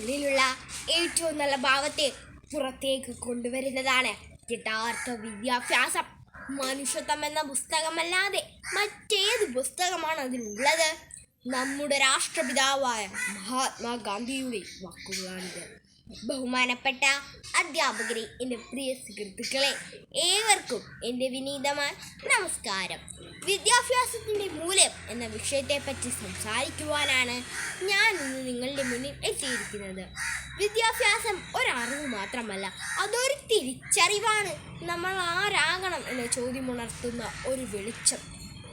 ഉള്ളിലുള്ള ഏറ്റവും നല്ല ഭാവത്തെ പുറത്തേക്ക് കൊണ്ടുവരുന്നതാണ് യഥാർത്ഥ വിദ്യാഭ്യാസം. മനുഷ്യത്വം എന്ന പുസ്തകമല്ലാതെ മറ്റേത് പുസ്തകമാണ് അതിലുള്ളത്. നമ്മുടെ രാഷ്ട്രപിതാവായ മഹാത്മാഗാന്ധിയുടെ വാക്കുകളാണിത്. ബഹുമാനപ്പെട്ട അധ്യാപകരെ എന്റെ പ്രിയ സുഹൃത്തുക്കളെ ഏവർക്കും എന്റെ വിനീതമായ നമസ്കാരം. വിദ്യാഭ്യാസത്തിന്റെ മൂല്യം എന്ന വിഷയത്തെപ്പറ്റി സംസാരിക്കുവാനാണ് ഞാൻ ഇന്ന് നിങ്ങളുടെ മുന്നിൽ എത്തിയിരിക്കുന്നത്. വിദ്യാഭ്യാസം ഒരറിവ് മാത്രമല്ല അതൊരു തിരിച്ചറിവാണ്. നമ്മൾ ആരാകണം എന്ന ചോദ്യമുണർത്തുന്ന ഒരു വെളിച്ചം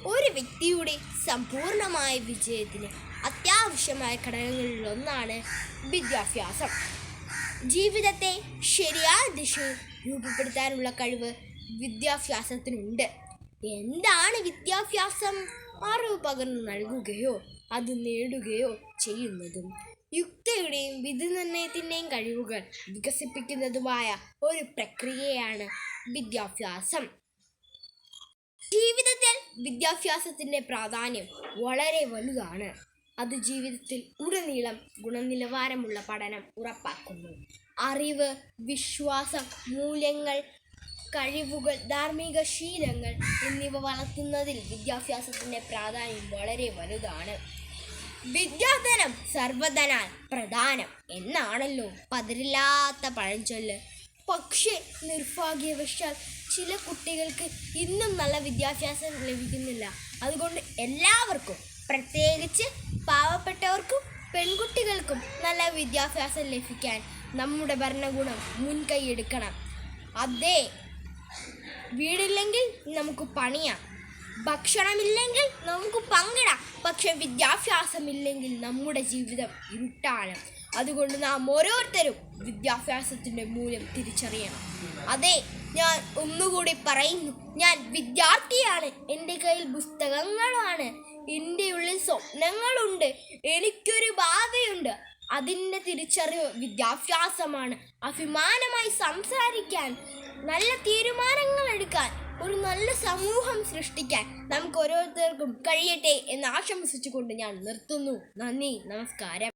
ഒരു വ്യക്തിയുടെ സമ്പൂർണമായ വിജയത്തിന് അത്യാവശ്യമായ ഘടകങ്ങളിലൊന്നാണ് വിദ്യാഭ്യാസം. ജീവിതത്തെ ശരിയായ ദിശയിൽ രൂപപ്പെടുത്താനുള്ള കഴിവ് വിദ്യാഭ്യാസത്തിനുണ്ട്. എന്താണ് വിദ്യാഭ്യാസം? അറിവ് പകർന്നു നൽകുകയോ അത് നേടുകയോ ചെയ്യുന്നതും. യുക്തയുടെയും വിധി നിർണയത്തിന്റെയും കഴിവുകൾ വികസിപ്പിക്കുന്നതുമായ ഒരു പ്രക്രിയയാണ് വിദ്യാഭ്യാസം. ജീവിതത്തിൽ വിദ്യാഭ്യാസത്തിന്റെ പ്രാധാന്യം വളരെ വലുതാണ്. അത് ജീവിതത്തിൽ ഉടനീളം ഗുണനിലവാരമുള്ള പഠനം ഉറപ്പാക്കുന്നു. അറിവ് വിശ്വാസം മൂല്യങ്ങൾ കഴിവുകൾ ധാർമ്മിക ശീലങ്ങൾ എന്നിവ വളർത്തുന്നതിൽ വിദ്യാഭ്യാസത്തിന്റെ പ്രാധാന്യം വളരെ വലുതാണ്. വിദ്യാധനം സർവധനാൽ പ്രധാനം എന്നാണല്ലോ പതിരില്ലാത്ത പഴഞ്ചൊല്ല്. പക്ഷേ നിർഭാഗ്യവശാൽ ചില കുട്ടികൾക്ക് ഇന്നും നല്ല വിദ്യാഭ്യാസം ലഭിക്കുന്നില്ല. അതുകൊണ്ട് എല്ലാവർക്കും പ്രത്യേകിച്ച് പാവപ്പെട്ടവർക്കും പെൺകുട്ടികൾക്കും നല്ല വിദ്യാഭ്യാസം ലഭിക്കാൻ നമ്മുടെ ഭരണകൂടം മുൻകൈ എടുക്കണം. അതെ വീടില്ലെങ്കിൽ നമുക്ക് പണിയാം. ഭക്ഷണമില്ലെങ്കിൽ നമുക്ക് പങ്കിടാം. പക്ഷെ വിദ്യാഭ്യാസമില്ലെങ്കിൽ നമ്മുടെ ജീവിതം ഇരുട്ടാണ്. അതുകൊണ്ട് നാം ഓരോരുത്തരും വിദ്യാഭ്യാസത്തിന്റെ മൂല്യം തിരിച്ചറിയണം. അതെ ഞാൻ ഒന്നുകൂടി പറയുന്നു. ഞാൻ വിദ്യാർത്ഥിയാണ്. എന്റെ കയ്യിൽ പുസ്തകങ്ങളാണ്. എന്റെ സ്വപ്നങ്ങളുണ്ട്. എനിക്കൊരു ഭാവിയുണ്ട് അതിന്റെ തിരിച്ചറിവ് വിദ്യാഭ്യാസമാണ്. അഭിമാനമായി സംസാരിക്കാൻ നല്ല തീരുമാനങ്ങൾ എടുക്കാൻ ഒരു നല്ല സമൂഹം സൃഷ്ടിക്കാൻ നമുക്ക് ഓരോരുത്തർക്കും കഴിയട്ടെ എന്ന് ആശംസിച്ചുകൊണ്ട് ഞാൻ നിർത്തുന്നു. നന്ദി. നമസ്കാരം.